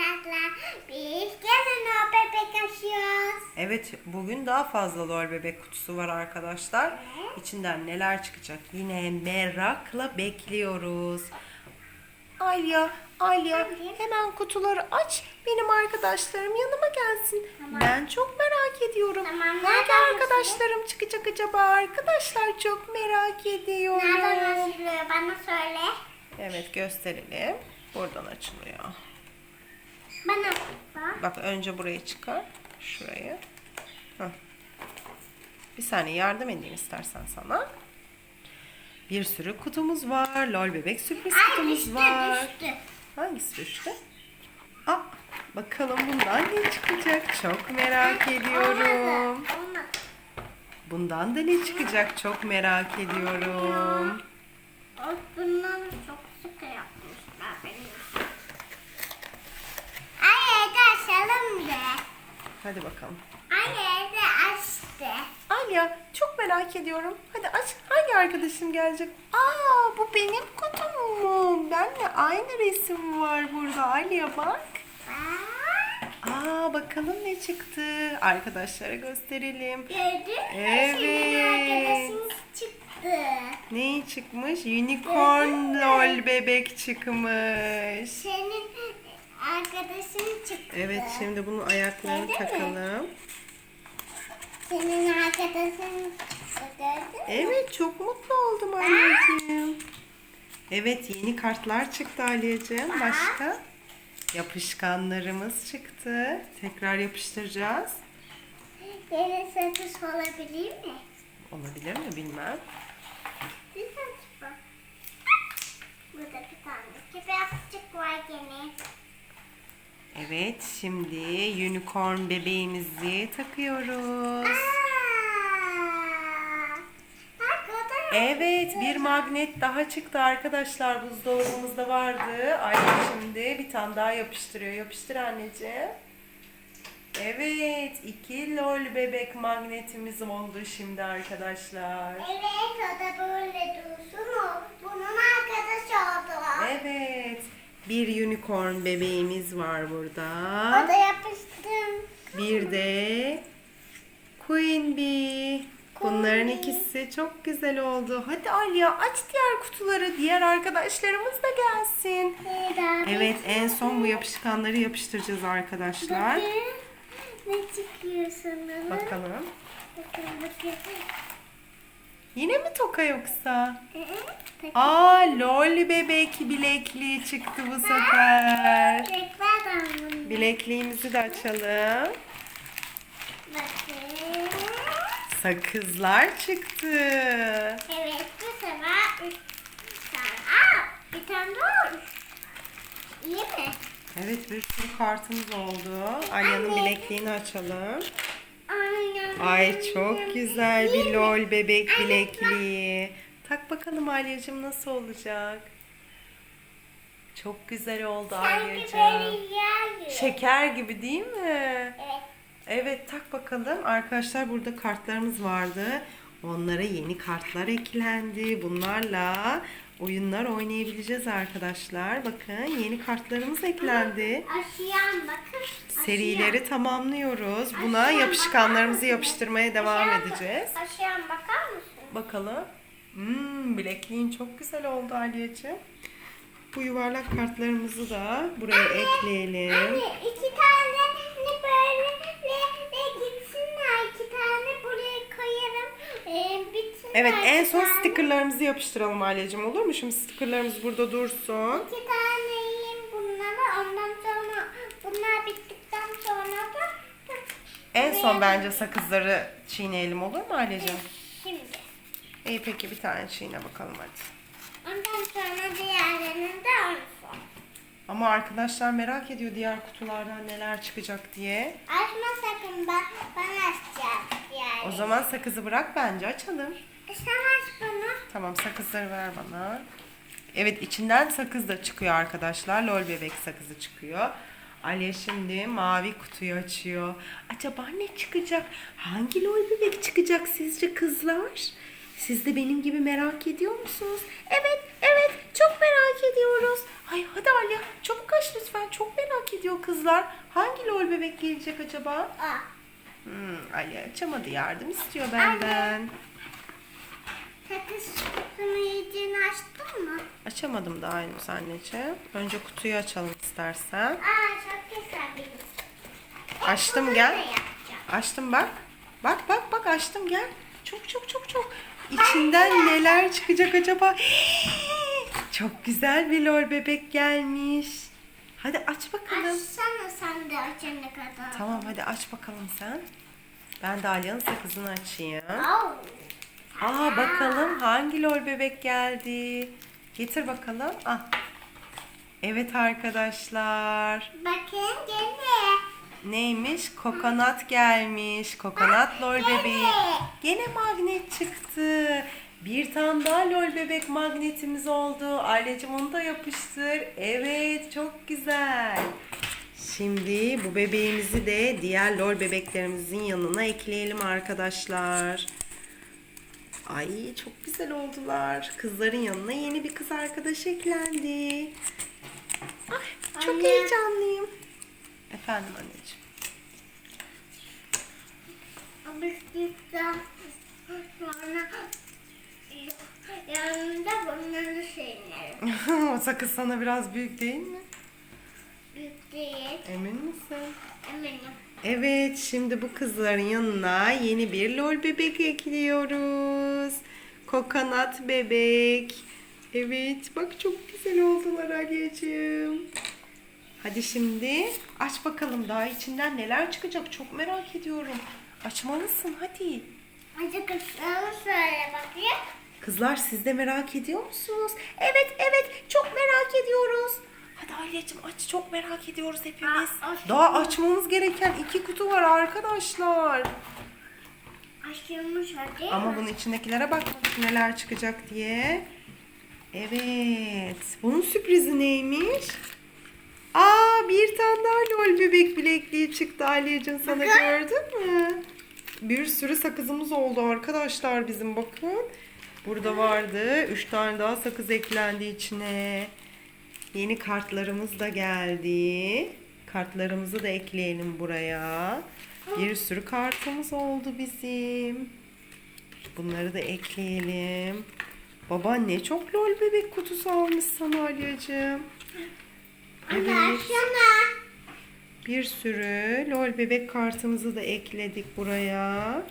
arkadaşlar. Biz gelin o bebek açıyoruz. Evet bugün daha fazla lol bebek kutusu var arkadaşlar. İçinden neler çıkacak yine merakla bekliyoruz. Alya, Alya hemen kutuları aç. Benim arkadaşlarım yanıma gelsin. Tamam. Ben çok merak ediyorum. Tamam, Hangi arkadaşlarım çıkacak acaba? Arkadaşlar çok merak ediyorum. Nereden açılıyor bana söyle. Evet gösterelim. Buradan açılıyor. Bana bak. Bak önce burayı çıkar. Şurayı. Hah. Bir saniye yardım edeyim istersen sana. Bir sürü kutumuz var. Lol bebek sürpriz Ay kutumuz düştü var. düştü. Hangisi düştü? Aa, bakalım bundan ne çıkacak? Çok merak ediyorum. Olmadı. Olmadı. Bundan da ne çıkacak? Çok merak ediyorum. Bundan çok sıkı yapmışlar benim. Ay evde açalım be. Hadi bakalım. Ay evde açtı. Alya çok merak ediyorum. Hadi aç. Hangi arkadaşım gelecek? Aa bu benim kutum mu? Benle aynı resim var burada. Alya bak. Aa bakalım ne çıktı. Arkadaşlara gösterelim. Gördün mü? Evet. Senin arkadaşın çıktı. Ne çıkmış? Unicorn lol bebek çıkmış. Senin arkadaşın çıktı. Evet şimdi bunun ayaklarını Gördün mü? takalım. Senin arkadaşın çıktı gördün mü? Evet çok mutlu oldum anneciğim. Evet yeni kartlar çıktı Alya'cığım. Başka? Yapışkanlarımız çıktı. Tekrar yapıştıracağız. Yeni satış olabilir mi? Olabilir mi bilmem. Bir satış bak. Burada bir tane köpekçik var gene. Evet şimdi unicorn bebeğimizi takıyoruz. Aa! Bak o da Evet bir magnet daha çıktı arkadaşlar. Buzdolabımızda vardı. Ayşe şimdi bir tane daha yapıştırıyor. Yapıştır anneciğim. Evet iki lol bebek magnetimiz oldu şimdi arkadaşlar. Evet o da böyle dursun o. Bunun arkadaşı oldu. Evet bir unicorn bebeğimiz var O burada. da yapıştım. Bir de Queen Bee. Bunların Bee. ikisi çok güzel oldu. Hadi Alya aç diğer kutuları. Diğer arkadaşlarımız da gelsin. Evet en son bu yapışkanları yapıştıracağız arkadaşlar. Bakın ne çıkıyor sana? Bakalım. Bakın bakın. Yine mi toka yoksa? Aa lol bebek bilekliği çıktı bu sefer. Bilekliğimizi de açalım. Sakızlar çıktı. Evet bu sefer. Aa bir tane olmuş. İyi mi? Evet bir sürü kartımız oldu. Alya'nın Anne. bilekliğini açalım. Ay çok güzel bir lol bebek bilekliği. Tak bakalım Alya'cığım nasıl olacak? Çok güzel oldu Alya'cığım. Şeker gibi değil mi? Evet. Evet tak bakalım. Arkadaşlar burada kartlarımız vardı. Onlara yeni kartlar eklendi. Bunlarla oyunlar oynayabileceğiz arkadaşlar. Bakın yeni kartlarımız eklendi. Aşıyan bakın. Serileri tamamlıyoruz. Buna yapışkanlarımızı yapıştırmaya devam edeceğiz. Aşağı bakar mısın? Bakalım. Hmm, bilekliğin çok güzel oldu Aliyeciğim. Bu yuvarlak kartlarımızı da buraya ekleyelim. Anne iki Evet en son stickerlarımızı yapıştıralım Aliyeciğim olur mu? Şimdi stickerlarımız burada dursun. İki tane yiyeyim bunları ondan sonra bunlar bittikten sonra da En son bence sakızları çiğneyelim olur mu Aliyeciğim? Şimdi. İyi peki bir tane çiğne bakalım hadi. Ondan sonra diğerlerini de en son. Ama arkadaşlar merak ediyor diğer kutulardan neler çıkacak diye. Açma sakın ben, ben açacağım yani. O zaman sakızı bırak bence açalım. Bana. Tamam sakızları ver bana. Evet içinden sakız da çıkıyor arkadaşlar. Lol bebek sakızı çıkıyor. Aliye şimdi mavi kutuyu açıyor. Acaba ne çıkacak? Hangi lol bebek çıkacak sizce kızlar? Siz de benim gibi merak ediyor musunuz? Evet, evet çok merak ediyoruz. Ay hadi Alya çabuk aç lütfen. Çok merak ediyor kızlar. Hangi lol bebek gelecek acaba? Aa, Hmm, Alya açamadı yardım istiyor benden. sakız kutusunu iyicini açtın mı? Açamadım daha henüz anneciğim. Önce kutuyu açalım istersen. Aa çok güzel bir Açtım gel. Açtım bak. Bak bak bak açtım gel. Çok çok çok çok. İçinden neler çıkacak acaba? Çok güzel bir lol bebek gelmiş. Hadi aç bakalım. Açsana sen de açana kadar. Tamam hadi aç bakalım sen. Ben de Alya'nın sakızını açayım. Oo. Aa bakalım hangi lol bebek geldi. Getir bakalım. Ah. Evet arkadaşlar. Bakın gene. Neymiş? Kokonat gelmiş. Kokonat lol bebeği. Gene magnet çıktı. Bir tane daha lol bebek magnetimiz oldu. Ailecim onu da yapıştır. Evet çok güzel. Şimdi bu bebeğimizi de diğer lol bebeklerimizin yanına ekleyelim arkadaşlar. Ay çok güzel oldular. Kızların yanına yeni bir kız arkadaş eklendi. Ay çok Anne. heyecanlıyım. Efendim anneciğim. Bisküvitten sonra yanında bunları şeylerim. o sakız sana biraz büyük değil mi? Büyük değil. Emin misin? Eminim. Evet, şimdi bu kızların yanına yeni bir lol bebek ekliyoruz. Kokonat bebek. Evet, bak çok güzel oldular Alya'cığım. Hadi şimdi aç bakalım daha içinden neler çıkacak çok merak ediyorum. Açmalısın hadi. Hadi kızlarım söyle bakayım. Kızlar siz de merak ediyor musunuz? Evet evet çok merak ediyoruz. Hadi Alya'cığım aç çok merak ediyoruz hepimiz. Aa, aç. Daha açmamız gereken iki kutu var arkadaşlar. Açılmış hadi. Ama bunun içindekilere bak bakayım neler çıkacak diye. Evet. Bunun sürprizi neymiş? Aa bir tane daha lol bebek bilekliği çıktı Alya'cığım sana Bakın. gördün mü? Bir sürü sakızımız oldu arkadaşlar bizim bakın. Burada vardı. Üç tane daha sakız eklendi içine. Yeni kartlarımız da geldi. Kartlarımızı da ekleyelim buraya. Bir sürü kartımız oldu bizim. Bunları da ekleyelim. Babaanne çok lol bebek kutusu almış sana Alya'cığım. Evet. Bir sürü lol bebek kartımızı da ekledik buraya.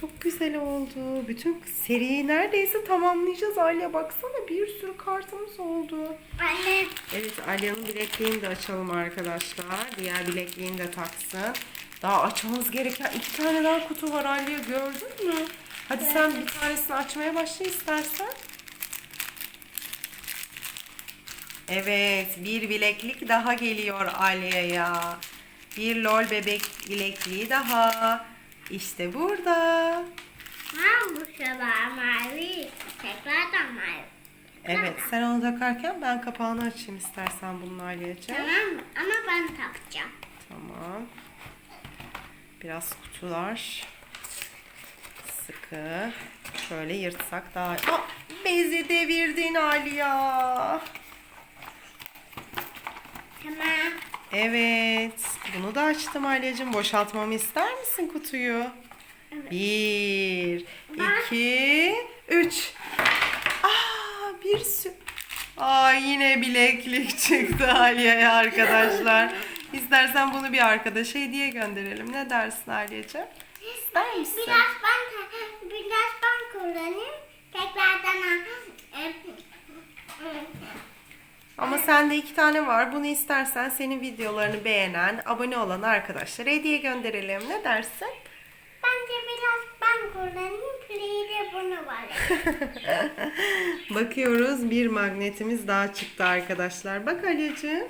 Çok güzel oldu. Bütün seriyi neredeyse tamamlayacağız Alya. Baksana bir sürü kartımız oldu. Anne. Evet Alya'nın bilekliğini de açalım arkadaşlar. Diğer bilekliğini de taksın. Daha açmamız gereken iki tane daha kutu var Alya gördün mü? Hadi sen bir tanesini açmaya başla istersen. Evet bir bileklik daha geliyor Alya'ya. Bir lol bebek bilekliği daha. İşte burada. Ha bu sefer mavi. Tekrardan mavi. Evet sen onu takarken ben kapağını açayım istersen bunun Alya'cığım. Tamam? Ama ben takacağım. Tamam. Biraz kutular sıkı. Şöyle yırtsak daha... Aa, bezi devirdin Aliya. Tamam. Evet. Bunu da açtım Alya'cığım. Boşaltmamı ister misin kutuyu? Bir, iki, üç. Aa, bir sürü... Aa, yine bileklik çıktı Alya'ya arkadaşlar. İstersen bunu bir arkadaşa hediye gönderelim. Ne dersin Alya'cığım? İster misin? Biraz ben biraz ben kullanayım. Tekrardan e, Ama sende iki tane var. Bunu istersen senin videolarını beğenen, abone olan arkadaşlara hediye gönderelim. Ne dersin? bence biraz ben kullanayım. Play'i de bunu var. Bakıyoruz bir magnetimiz daha çıktı arkadaşlar. Bak Alya'cığım.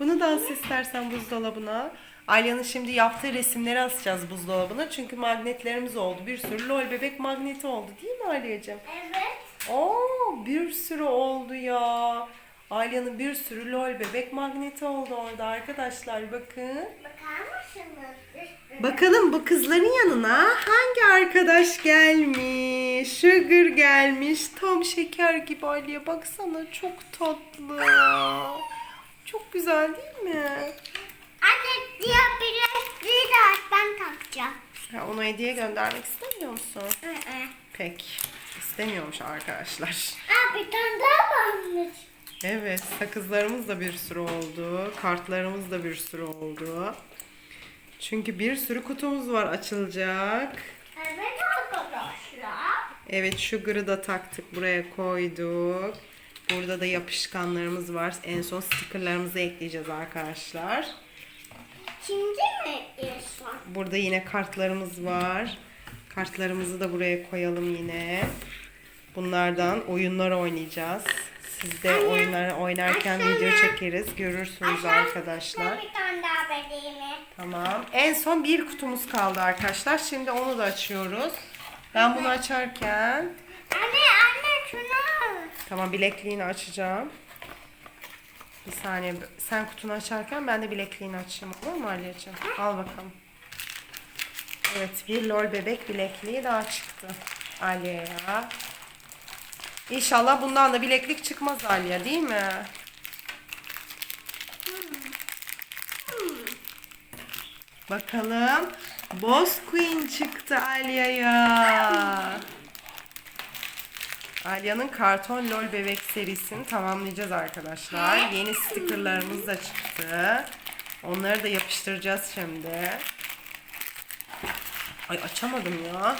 Bunu da as istersen buzdolabına. Alya'nın şimdi yaptığı resimleri asacağız buzdolabına. Çünkü magnetlerimiz oldu. Bir sürü lol bebek magneti oldu değil mi Alya'cığım? evet. Oo bir sürü oldu ya. Alya'nın bir sürü lol bebek magneti oldu orada arkadaşlar bakın. Bakar mısınız? Bakalım bu kızların yanına hangi arkadaş gelmiş? Sugar gelmiş. Tam şeker gibi Alya. Baksana çok tatlı. Çok güzel değil mi? Anne diğer bilekliği de aç ben takacağım. Ha, ona hediye göndermek istemiyor musun? Hı hı. Pek. istemiyormuş arkadaşlar. Aa bir tane daha varmış. Evet sakızlarımız da bir sürü oldu. Kartlarımız da bir sürü oldu. Çünkü bir sürü kutumuz var açılacak. Evet arkadaşlar. Evet sugar'ı da taktık buraya koyduk. Burada da yapışkanlarımız var. En son stickerlarımızı ekleyeceğiz arkadaşlar. Şimdi mi Yusuf? Burada yine kartlarımız var. Kartlarımızı da buraya koyalım yine. Bunlardan oyunlar oynayacağız. Siz de Anne, oyunlar oynarken açsana. video çekeriz. Görürsünüz arkadaşlar. Bir tane daha vereyim? Tamam. En son bir kutumuz kaldı arkadaşlar. Şimdi onu da açıyoruz. Ben bunu açarken Anne anne şunu. Tamam bilekliğini açacağım. Bir saniye. Sen kutunu açarken ben de bilekliğini açayım. Olur mu Alya'cığım? Al bakalım. Evet bir lol bebek bilekliği daha çıktı. Alya'ya. İnşallah bundan da bileklik çıkmaz Alya değil mi? Bakalım. Boss Queen çıktı Alya'ya. Alya'nın karton lol bebek serisini tamamlayacağız arkadaşlar. Yeni stickerlarımız da çıktı. Onları da yapıştıracağız şimdi. Ay açamadım ya.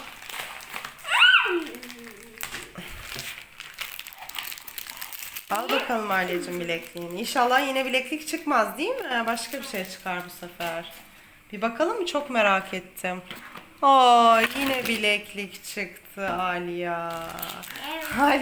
Al bakalım Alya'cığım bilekliğini. İnşallah yine bileklik çıkmaz değil mi? Başka bir şey çıkar bu sefer. Bir bakalım mı? Çok merak ettim. Aa yine bileklik çıktı Alya. Evet. Alya